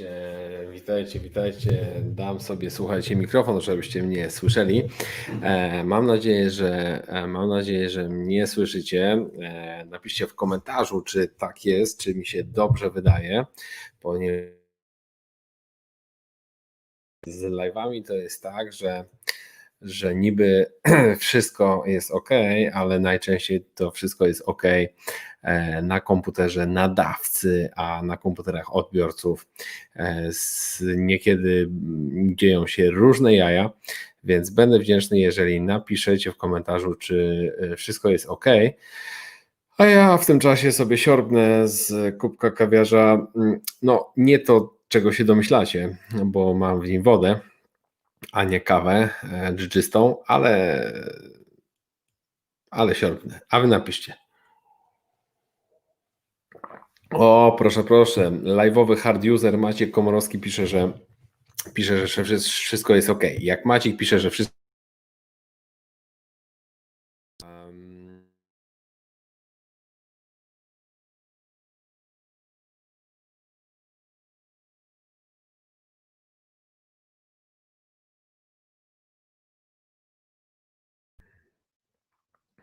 Witajcie, witajcie, witajcie. Dam sobie, słuchajcie, mikrofon, żebyście mnie słyszeli. E, mam nadzieję, że e, mam nadzieję, że mnie słyszycie. E, napiszcie w komentarzu, czy tak jest, czy mi się dobrze wydaje, ponieważ z live'ami to jest tak, że że niby wszystko jest ok, ale najczęściej to wszystko jest ok e, na komputerze nadawcy, a na komputerach odbiorców e, niekiedy dzieją się różne jaja, więc będę wdzięczny, jeżeli napiszecie w komentarzu, czy e, wszystko jest ok. A ja w tym czasie sobie siorbnę z kubka kawiarza, mm, no nie to, czego się domyślacie, bo mam w nim wodę, a nie kawę e, dżdżystą, ale, ale siorbnę. A wy napiszcie. O, proszę, proszę. Live'owy hard user Maciek Komorowski pisze, że pisze, że wszystko jest ok. Jak Maciek pisze, że wszystko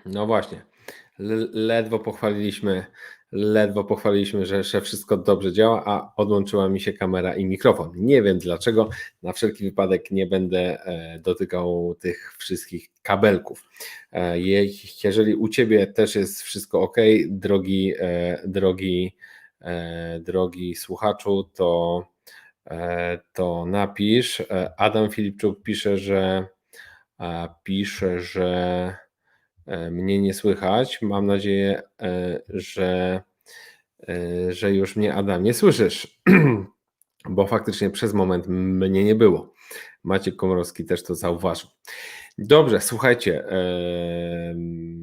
No właśnie. Ledwo pochwaliliśmy, ledwo pochwaliliśmy, że, że wszystko dobrze działa, a odłączyła mi się kamera i mikrofon. Nie wiem dlaczego. Na wszelki wypadek nie będę e, dotykał tych wszystkich kabelków. E, jeżeli u ciebie też jest wszystko ok, drogi, e, drogi, drogi słuchaczu, to, to napisz. Adam Filipczuk pisze, że pisze, że mnie nie słychać. Mam nadzieję, e, że, e, że już mnie, Adam, nie słyszysz, bo faktycznie przez moment mnie nie było. Maciek Komorowski też to zauważył. Dobrze, słuchajcie,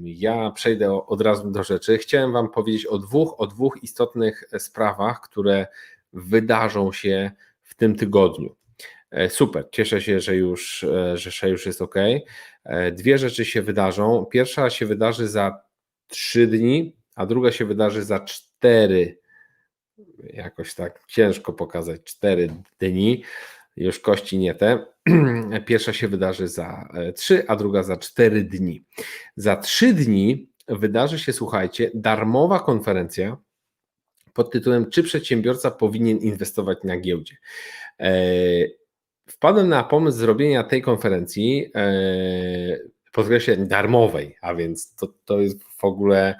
ja przejdę od razu do rzeczy. Chciałem Wam powiedzieć o dwóch, o dwóch istotnych sprawach, które wydarzą się w tym tygodniu. Super, cieszę się, że już, że już jest ok. E, dwie rzeczy się wydarzą. Pierwsza się wydarzy za trzy dni, a druga się wydarzy za cztery. Jakoś tak ciężko pokazać cztery dni. Już kości nie te. Pierwsza się wydarzy za e, trzy, a druga za cztery dni. Za trzy dni wydarzy się, słuchajcie, darmowa konferencja pod tytułem Czy przedsiębiorca powinien inwestować na giełdzie? E, wpadłem na pomysł zrobienia tej konferencji, e, podkreślę, darmowej, a więc to, to jest w ogóle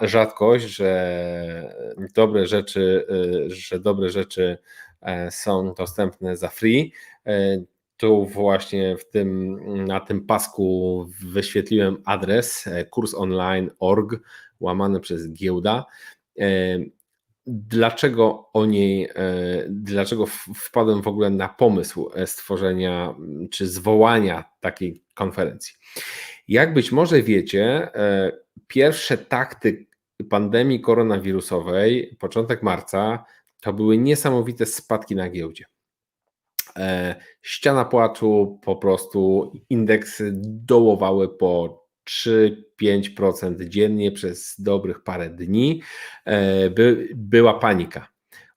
rzadkość, że dobre rzeczy, e, że dobre rzeczy e, są dostępne za free. Tu właśnie w tym, na tym pasku wyświetliłem adres kursonline.org łamany przez giełda. Dlaczego o niej, e, dlaczego wpadłem w ogóle na pomysł e, stworzenia czy zwołania takiej konferencji? Jak być może wiecie, e, pierwsze takty pandemii koronawirusowej, początek marca, to były niesamowite spadki na giełdzie. Ściana płaczu, po prostu indeksy dołowały po 3-5% dziennie przez dobrych parę dni, e, by, była panika.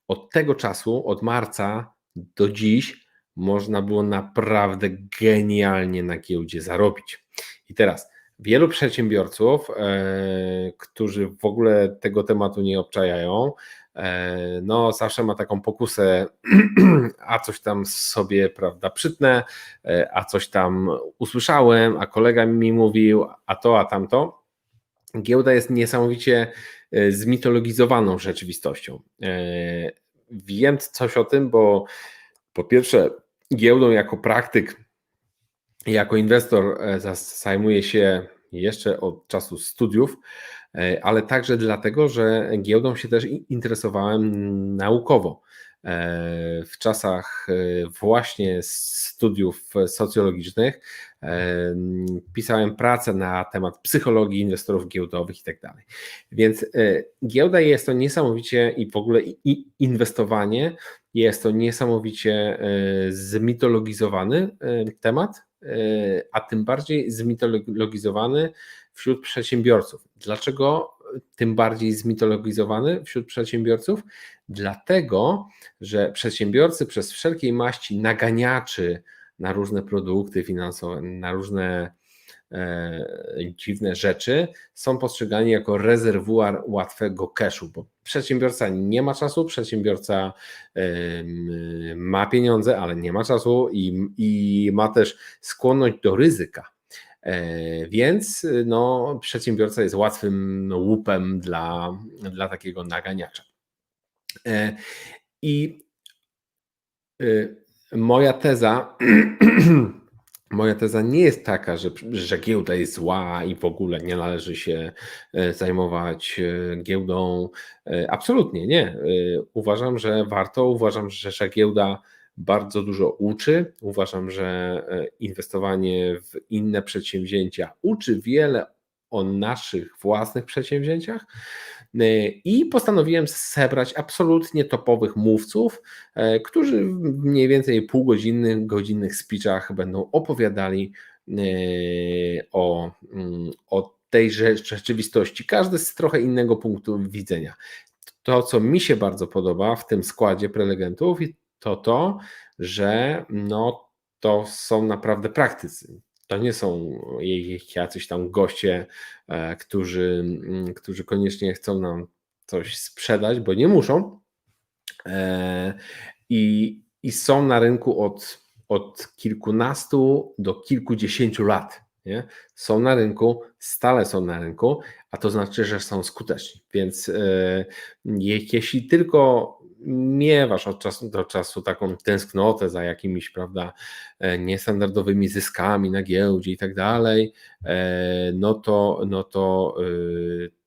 Od tego czasu, od marca do dziś, można było naprawdę genialnie na giełdzie zarobić. I teraz wielu przedsiębiorców, e, którzy w ogóle tego tematu nie obczajają, no zawsze ma taką pokusę, a coś tam sobie, prawda, przytnę, e, a coś tam usłyszałem, a kolega mi mówił, a to, a tamto. Giełda jest niesamowicie e, zmitologizowaną rzeczywistością. Wiem coś o tym, bo po pierwsze, giełdą jako praktyk, jako inwestor zajmuję się jeszcze od czasu studiów, E, ale także dlatego, że giełdą się też interesowałem naukowo. E, w czasach e, właśnie studiów socjologicznych pisałem pracę na temat psychologii inwestorów giełdowych i tak dalej. Więc giełda jest to niesamowicie i w ogóle inwestowanie jest to niesamowicie zmitologizowany temat, a tym bardziej zmitologizowany wśród przedsiębiorców. Dlaczego tym bardziej zmitologizowany wśród przedsiębiorców? Dlatego, że przedsiębiorcy przez wszelkiej maści naganiaczy na różne produkty finansowe, na różne e, dziwne rzeczy, są postrzegani jako rezerwuar łatwego cashu, bo przedsiębiorca nie ma czasu, przedsiębiorca e, ma pieniądze, ale nie ma czasu i, i ma też skłonność do ryzyka. E, więc no, przedsiębiorca jest łatwym łupem dla, dla takiego naganiacza. E, I y, moja teza, moja teza nie jest taka, że, że giełda jest zła i w ogóle nie należy się e, zajmować giełdą. Absolutnie nie. Uważam, że warto, uważam, że giełda bardzo dużo uczy. Uważam, że e, inwestowanie w inne przedsięwzięcia uczy wiele o naszych własnych przedsięwzięciach e, i postanowiłem zebrać absolutnie topowych mówców, e, którzy w mniej więcej półgodzinnych, godzinnych speechach będą opowiadali o, mm, o tej rzeczywistości, każdy z trochę innego punktu widzenia. To, co mi się bardzo podoba w tym składzie prelegentów, to to, że no, to są naprawdę praktycy. To nie są jacyś tam goście, e, którzy, mm, którzy koniecznie chcą nam coś sprzedać, bo nie muszą. E, I, i są na rynku od, od kilkunastu do kilkudziesięciu lat. Nie? Są na rynku, stale są na rynku, a to znaczy, że są skuteczni. Więc e, jeśli tylko miewasz od czasu do czasu taką tęsknotę za jakimiś, prawda, e, niestandardowymi zyskami na giełdzie i tak dalej, e, no to, no to, e,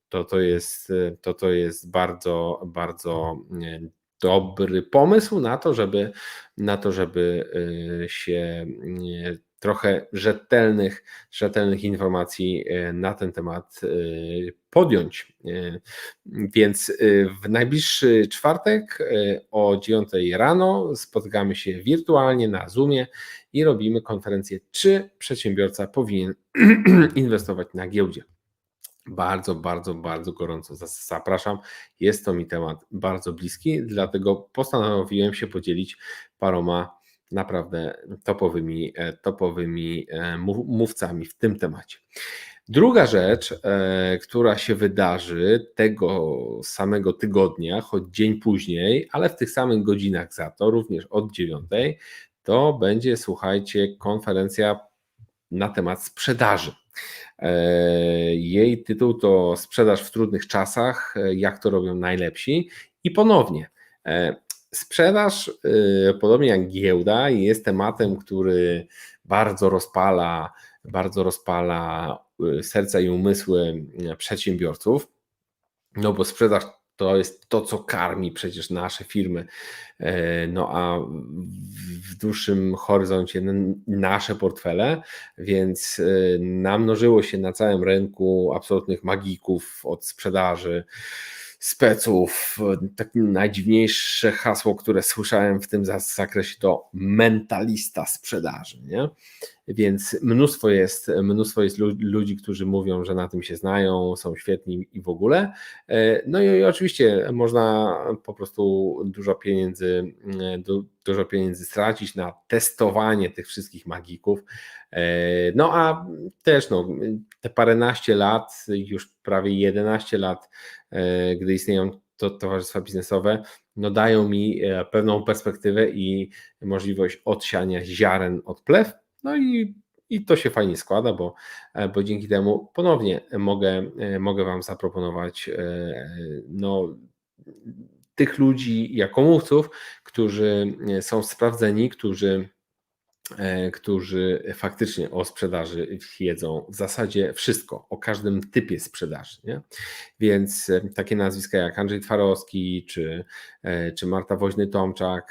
to, to, jest, to, to jest bardzo, bardzo dobry pomysł na to, żeby, na to, żeby się trochę rzetelnych, rzetelnych informacji e, na ten temat e, podjąć. E, więc w najbliższy czwartek o 9 rano spotykamy się wirtualnie na Zoomie i robimy konferencję, czy przedsiębiorca powinien inwestować na giełdzie. Bardzo, bardzo, bardzo gorąco zapraszam. Jest to mi temat bardzo bliski, dlatego postanowiłem się podzielić paroma naprawdę topowymi, e, topowymi e, mówcami w tym temacie. Druga rzecz, e, która się wydarzy tego samego tygodnia, choć dzień później, ale w tych samych godzinach za to, również od dziewiątej, to będzie, słuchajcie, konferencja na temat sprzedaży. Jej tytuł to Sprzedaż w trudnych czasach, jak to robią najlepsi. I ponownie, Sprzedaż, y, podobnie jak giełda, jest tematem, który bardzo rozpala, bardzo rozpala y, serca i umysły y, przedsiębiorców, no bo sprzedaż to jest to, co karmi przecież nasze firmy. No a w dłuższym horyzoncie nasze portfele, więc namnożyło się na całym rynku absolutnych magików od sprzedaży speców. Takie najdziwniejsze hasło, które słyszałem w tym zakresie to mentalista sprzedaży. Nie? Więc mnóstwo jest, mnóstwo jest ludzi, którzy mówią, że na tym się znają, są świetni i w ogóle. E, no i oczywiście można po prostu dużo pieniędzy, dużo pieniędzy stracić na testowanie tych wszystkich magików. E, no a też no, te paręnaście lat, już prawie 11 lat, e, gdy istnieją to towarzystwa biznesowe, no dają mi pewną perspektywę i możliwość odsiania ziaren od plew. No i, i to się fajnie składa, bo, e, bo dzięki temu ponownie mogę, e, mogę Wam zaproponować e, no, tych ludzi jako mówców, którzy są sprawdzeni, którzy którzy faktycznie o sprzedaży wiedzą w zasadzie wszystko, o każdym typie sprzedaży. Nie? Więc takie nazwiska jak Andrzej Twarowski czy, czy Marta Woźny-Tomczak,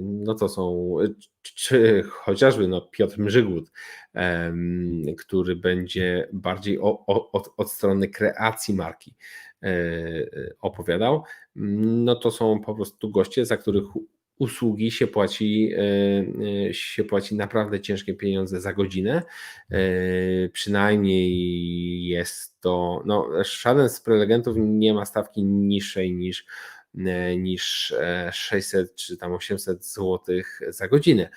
no to są, czy chociażby no Piotr Mrzygłód, który będzie bardziej o, o, od, od strony kreacji marki opowiadał, no to są po prostu goście, za których usługi się płaci, się płaci naprawdę ciężkie pieniądze za godzinę. Przynajmniej jest to, no, żaden z prelegentów nie ma stawki niższej niż E, niż 600 e, czy tam 800 zł za godzinę.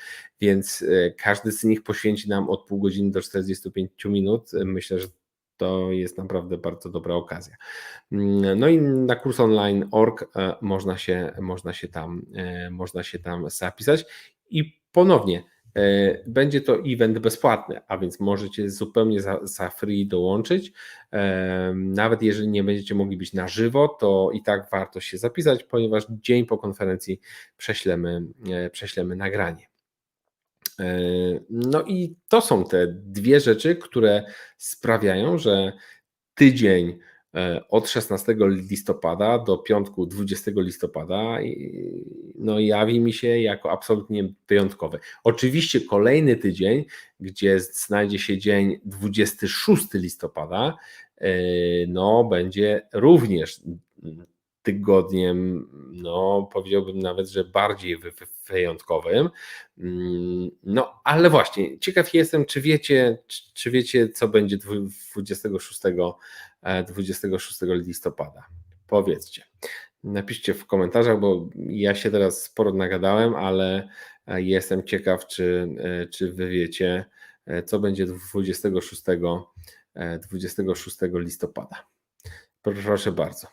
Więc e, każdy z nich poświęci nam od pół godziny do 45 minut. Myślę, że to jest naprawdę bardzo dobra okazja. Mm, no i na kurs online.org można się, można się tam, można się tam zapisać i ponownie E, będzie to event bezpłatny, a więc możecie zupełnie za, za free dołączyć. E, nawet jeżeli nie będziecie mogli być na żywo, to i tak warto się zapisać, ponieważ dzień po konferencji prześlemy, e, prześlemy nagranie. No i to są te dwie rzeczy, które sprawiają, że tydzień E, od 16 listopada do piątku 20 listopada no, jawi mi się jako absolutnie wyjątkowy. Oczywiście kolejny tydzień, gdzie znajdzie się dzień 26 listopada, e, no, będzie również tygodniem, no powiedziałbym nawet, że bardziej wyjątkowym. Mm, no ale właśnie, ciekaw jestem, czy wiecie, czy wiecie, co będzie 26 26 e, listopada. Powiedzcie. Napiszcie w komentarzach, bo ja się teraz sporo nagadałem, ale e, jestem ciekaw, czy, e, czy wy wiecie, co będzie 26, 26 listopada. Proszę bardzo.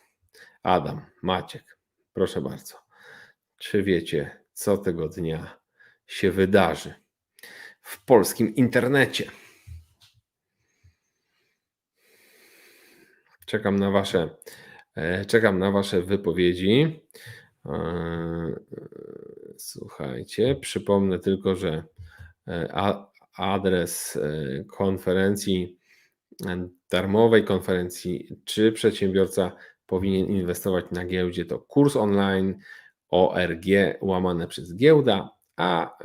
Adam, Maciek, proszę bardzo. Czy wiecie, co tego dnia się wydarzy w polskim internecie? Czekam na Wasze, e, czekam na Wasze wypowiedzi. E, słuchajcie, przypomnę tylko, że e, adres konferencji, darmowej konferencji, czy przedsiębiorca powinien inwestować na giełdzie, to kurs online ORG łamane przez giełda, a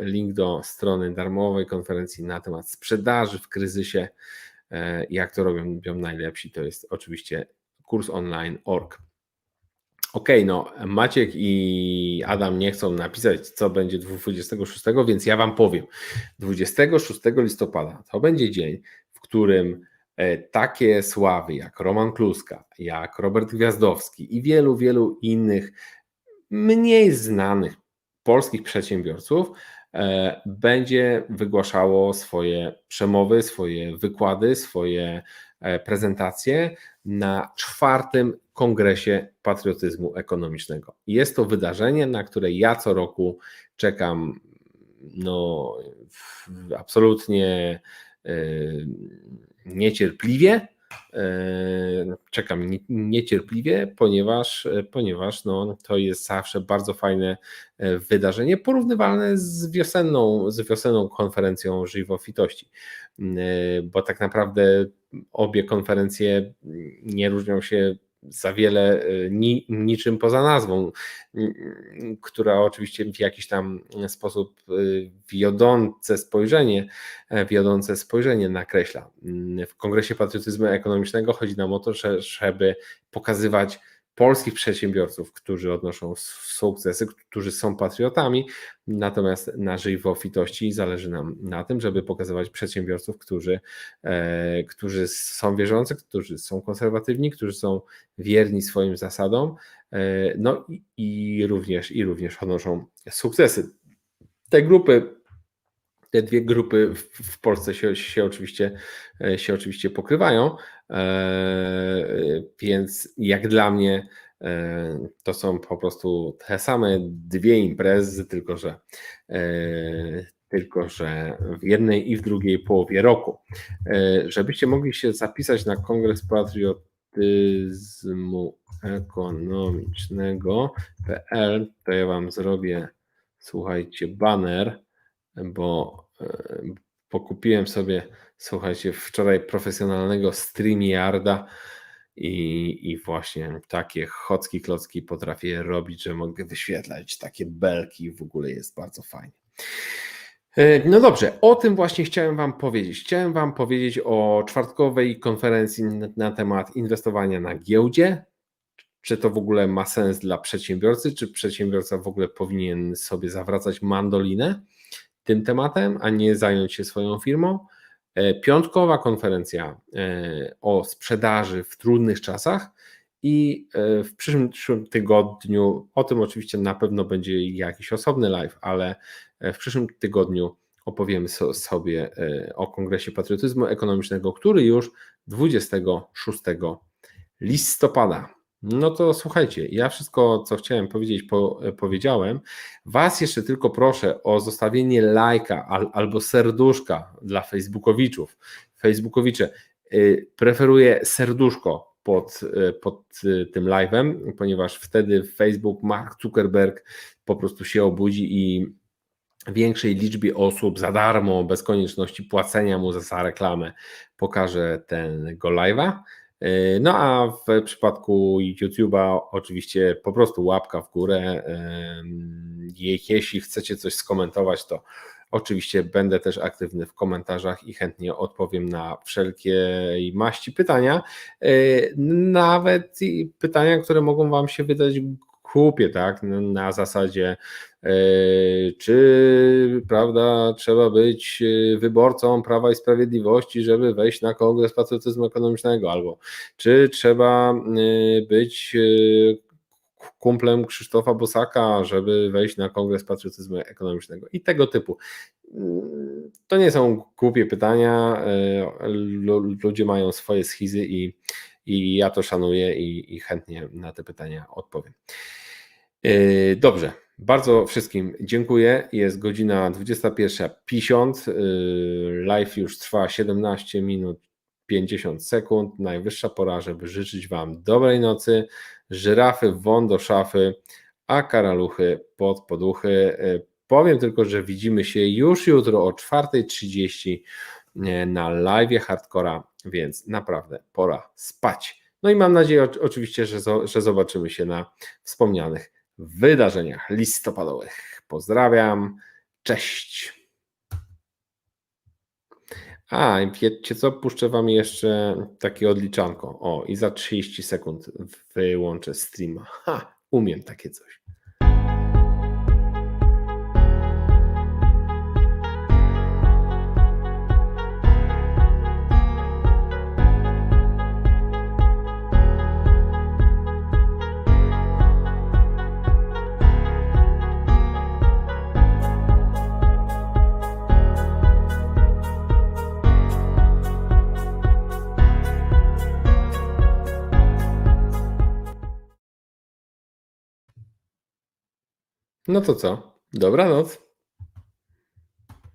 link do strony darmowej konferencji na temat sprzedaży w kryzysie jak to robią, robią najlepsi, to jest oczywiście kurs online.org. OK, no Maciek i Adam nie chcą napisać, co będzie 26, więc ja Wam powiem. 26 listopada to będzie dzień, w którym e, takie sławy jak Roman Kluska, jak Robert Gwiazdowski i wielu, wielu innych mniej znanych polskich przedsiębiorców E, będzie wygłaszało swoje przemowy, swoje wykłady, swoje e, prezentacje na czwartym kongresie patriotyzmu ekonomicznego. Jest to wydarzenie, na które ja co roku czekam no, absolutnie e, niecierpliwie E, czekam niecierpliwie, ponieważ, ponieważ no, to jest zawsze bardzo fajne e, wydarzenie, porównywalne z wiosenną, z wiosenną konferencją żywofitości, e, bo tak naprawdę obie konferencje nie różnią się za wiele y, ni, niczym poza nazwą, która oczywiście w jakiś tam sposób y, wiodące spojrzenie, e, wiodące spojrzenie nakreśla. W Kongresie Patriotyzmu Ekonomicznego chodzi nam o to, żeby pokazywać polskich przedsiębiorców, którzy odnoszą sukcesy, którzy są patriotami, natomiast na żywofitości zależy nam na tym, żeby pokazywać przedsiębiorców, którzy, e, którzy są wierzący, którzy są konserwatywni, którzy są wierni swoim zasadom, e, no i, i również, i również odnoszą sukcesy. Te grupy te dwie grupy w Polsce się, się, oczywiście, e, się oczywiście pokrywają, więc jak dla mnie e, to są po prostu te same dwie imprezy, tylko że, tylko że w jednej i w drugiej połowie roku. Żebyście mogli się zapisać na Kongres Patriotyzmu Ekonomicznego.pl, to ja Wam zrobię, słuchajcie, banner bo e, pokupiłem sobie, słuchajcie, wczoraj profesjonalnego StreamYarda i, i właśnie takie chocki klocki potrafię robić, że mogę wyświetlać takie belki, w ogóle jest bardzo fajnie. E, no dobrze, o tym właśnie chciałem Wam powiedzieć. Chciałem Wam powiedzieć o czwartkowej konferencji na temat inwestowania na giełdzie, czy to w ogóle ma sens dla przedsiębiorcy, czy przedsiębiorca w ogóle powinien sobie zawracać mandolinę tym tematem, a nie zająć się swoją firmą. E, piątkowa konferencja e, o sprzedaży w trudnych czasach i e, w przyszłym tygodniu, o tym oczywiście na pewno będzie jakiś osobny live, ale w przyszłym tygodniu opowiemy sobie o Kongresie Patriotyzmu Ekonomicznego, który już 26 listopada. No to słuchajcie, ja wszystko, co chciałem powiedzieć, po, powiedziałem. Was jeszcze tylko proszę o zostawienie lajka al, albo serduszka dla Facebookowiczów. Facebookowicze, yy, preferuję serduszko pod, yy, pod yy, tym live'em, ponieważ wtedy Facebook, Mark Zuckerberg po prostu się obudzi i większej liczbie osób za darmo, bez konieczności płacenia mu za reklamę, pokaże tego live'a. E, no a w przypadku YouTube'a oczywiście po prostu łapka w górę. Jeśli chcecie coś skomentować, to oczywiście będę też aktywny w komentarzach i chętnie odpowiem na wszelkie maści pytania. E, nawet pytania, które mogą Wam się wydać kupie, tak? Na zasadzie, e, czy prawda, trzeba być e, wyborcą Prawa i Sprawiedliwości, żeby wejść na Kongres Patriotyzmu Ekonomicznego, albo czy trzeba e, być kumplem Krzysztofa Bosaka, żeby wejść na Kongres Patriotyzmu Ekonomicznego i tego typu. To nie są głupie pytania. Ludzie mają swoje schizy i i ja to szanuję i, i chętnie na te pytania odpowiem. Dobrze, bardzo wszystkim dziękuję. Jest godzina 21.50. Yy, live już trwa 17 minut 50 sekund. Najwyższa pora, żeby życzyć Wam dobrej nocy. Żyrafy won do szafy, a karaluchy pod poduchy. Yy, powiem tylko, że widzimy się już jutro o 4.30 na live hardcora więc naprawdę pora spać. No i mam nadzieję oczywiście, że zobaczymy się na wspomnianych wydarzeniach listopadowych. Pozdrawiam, cześć. A, wiecie co, puszczę Wam jeszcze takie odliczanko. O, i za 30 sekund wyłączę streama. Ha, umiem takie coś. No to co? Dobranoc.